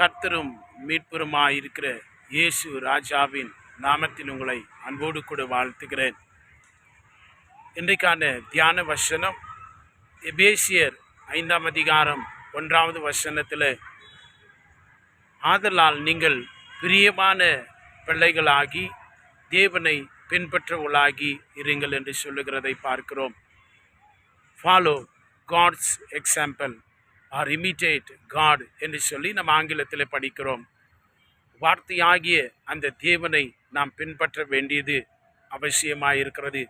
கர்த்தரும் மீட்புறமாயிருக்கிற இயேசு ராஜாவின் நாமத்தில் உங்களை அன்போடு கூட வாழ்த்துகிறேன். இன்றைக்கான தியான வசனம் எபேசியர் ஐந்தாம் அதிகாரம் ஒன்றாவது வசனத்தில் ஆதலால் நீங்கள் பிரியமான பிள்ளைகளாகி தேவனை பின்பற்றவர்களாகி இருங்கள் என்று சொல்லுகிறதை பார்க்கிறோம். Follow God's example or imitate God என்று சொல்லி நம்ம ஆங்கிலத்தில் படிக்கிறோம். வார்த்தையாகிய அந்த தேவனை நாம் பின்பற்ற வேண்டியது அவசியமாக இருக்கிறது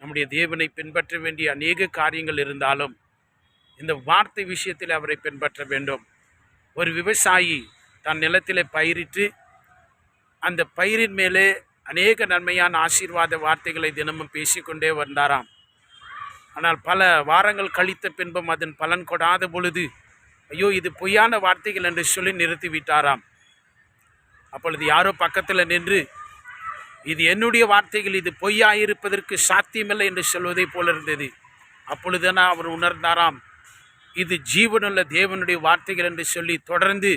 நம்முடைய தேவனை பின்பற்ற வேண்டிய அநேக காரியங்கள் இருந்தாலும் இந்த வார்த்தை விஷயத்தில் அவரை பின்பற்ற வேண்டும். ஒரு விவசாயி தன் நிலத்தில் பயிரிட்டு அந்த பயிரின் மேலே அநேக நன்மையான ஆசீர்வாத வார்த்தைகளை தினமும் பேசிக்கொண்டே வந்தாராம். ஆனால் பல வாரங்கள் கழித்த பின்பும் அதன் பலன் கொடாத பொழுது ஐயோ இது பொய்யான வார்த்தைகள் என்று சொல்லி நிறுத்திவிட்டாராம். அப்பொழுது யாரோ பக்கத்தில் நின்று இது என்னுடைய வார்த்தைகள் இது பொய்யாயிருப்பதற்கு சாத்தியமில்லை என்று சொல்வதைப் போல இருந்தது. அப்பொழுதுனா அவர் உணர்ந்தாராம் இது ஜீவனுள்ள தேவனுடைய வார்த்தைகள் என்று சொல்லி தொடர்ந்து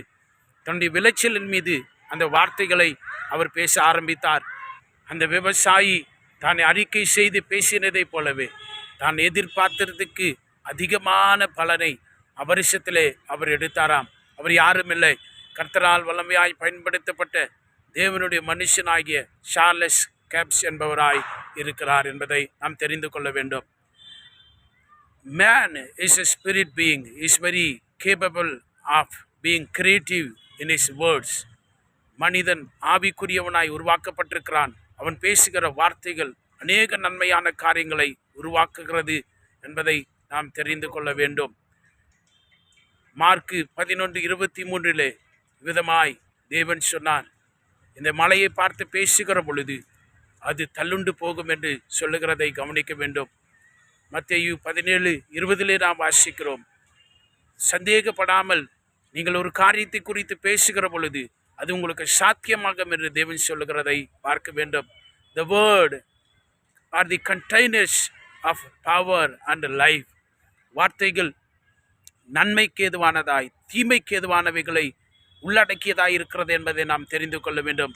தன்னுடைய விளைச்சலின் மீது அந்த வார்த்தைகளை அவர் பேச ஆரம்பித்தார். அந்த விவசாயி தான் அறிக்கை செய்து பேசினதைப் போலவே. தான் எதிர்பார்த்ததுக்கு அதிகமான பலனை அவரிஷத்திலே அவர் எடுத்தாராம். அவர் யாரும் இல்லை. கர்த்தரால் வல்லமையாய் பயன்படுத்தப்பட்ட தேவனுடைய மனுஷனாகிய சார்லஸ் கேப்ஸ் என்பவராய் இருக்கிறார் என்பதை நாம் தெரிந்து கொள்ள வேண்டும். Man is a spirit being is very capable of being creative in his words மனிதன் ஆவிக்குரியவனாய் உருவாக்கப்பட்டிருக்கிறான். அவன் பேசுகிற வார்த்தைகள் அநேக நன்மையான காரியங்களை உருவாக்குகிறது என்பதை நாம் தெரிந்து கொள்ள வேண்டும். மார்க்கு பதினொன்று இருபத்தி மூன்றிலே விதமாய் தேவன் சொன்னார். இந்த மலையை பார்த்து பேசுகிற பொழுது அது தள்ளுண்டு போகும் என்று சொல்லுகிறதை கவனிக்க வேண்டும். மத்தேயு பதினேழு இருபதிலே நாம் வாசிக்கிறோம். சந்தேகப்படாமல் நீங்கள் ஒரு காரியத்தை குறித்து பேசுகிற பொழுது அது உங்களுக்கு சாத்தியமாகும் என்று தேவன் சொல்லுகிறதை பார்க்க வேண்டும். The word are the containers of power and life வார்த்தைகள் நன்மைக்கு ஏதுவானதாய் தீமைக்கு ஏதுவானவைகளை உள்ளடக்கியதாய் இருக்கிறது என்பதை நாம் தெரிந்து கொள்ள வேண்டும்.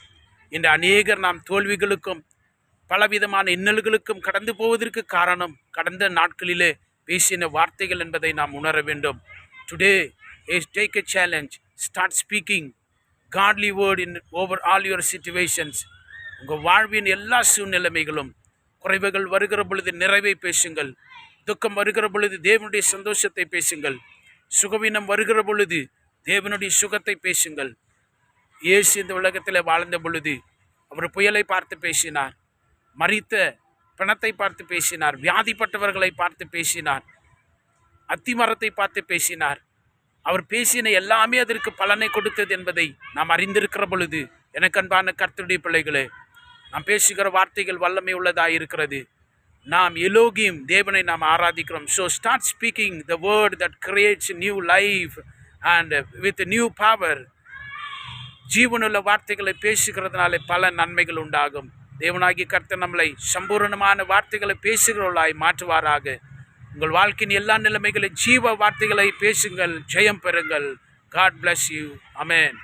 இன்று அநேகர் நாம் தோல்விகளுக்கும் பலவிதமான இன்னல்களுக்கும் கடந்து போவதற்கு காரணம் கடந்த நாட்களிலே பேசின வார்த்தைகள் என்பதை நாம் உணர வேண்டும். Today is take a challenge start speaking godly word in over all your situations உங்கள் வாழ்வின் எல்லா சூழ்நிலைமைகளும் குறைவுகள் வருகிற பொழுது நிறைவை பேசுங்கள். துக்கம் வருகிற பொழுது தேவனுடைய சந்தோஷத்தை பேசுங்கள். சுகவீனம் வருகிற பொழுது தேவனுடைய சுகத்தை பேசுங்கள். இயேசு இந்த உலகத்தில் வாழ்ந்த பொழுது அவர் புயலை பார்த்து பேசினார். மறித்த பிணத்தை பார்த்து பேசினார். வியாதிப்பட்டவர்களை பார்த்து பேசினார். அத்திமரத்தை பார்த்து பேசினார். அவர் பேசின எல்லாமே அதற்கு பலனை கொடுத்தது என்பதை நாம் அறிந்திருக்கிற பொழுது எனக்கு அன்பான கர்த்தருடைய பிள்ளைகளே நாம் பேசுகிற வார்த்தைகள் வல்லமை உள்ளதாக இருக்கிறது நாம் எலோகியும் தேவனை நாம் ஆராதிக்கிறோம். So start speaking the word that creates new life and with new power ஜீவனுள்ள வார்த்தைகளை பேசுகிறதுனால பல நன்மைகள் உண்டாகும். தேவனாகி கர்த்த நம்மளை சம்பூர்ணமான வார்த்தைகளை பேசுகிறவர்களாய் மாற்றுவாராக. உங்கள் வாழ்க்கையின் எல்லா நிலைமைகளையும் ஜீவ வார்த்தைகளை பேசுங்கள் ஜெயம் பெறுங்கள். God bless you amen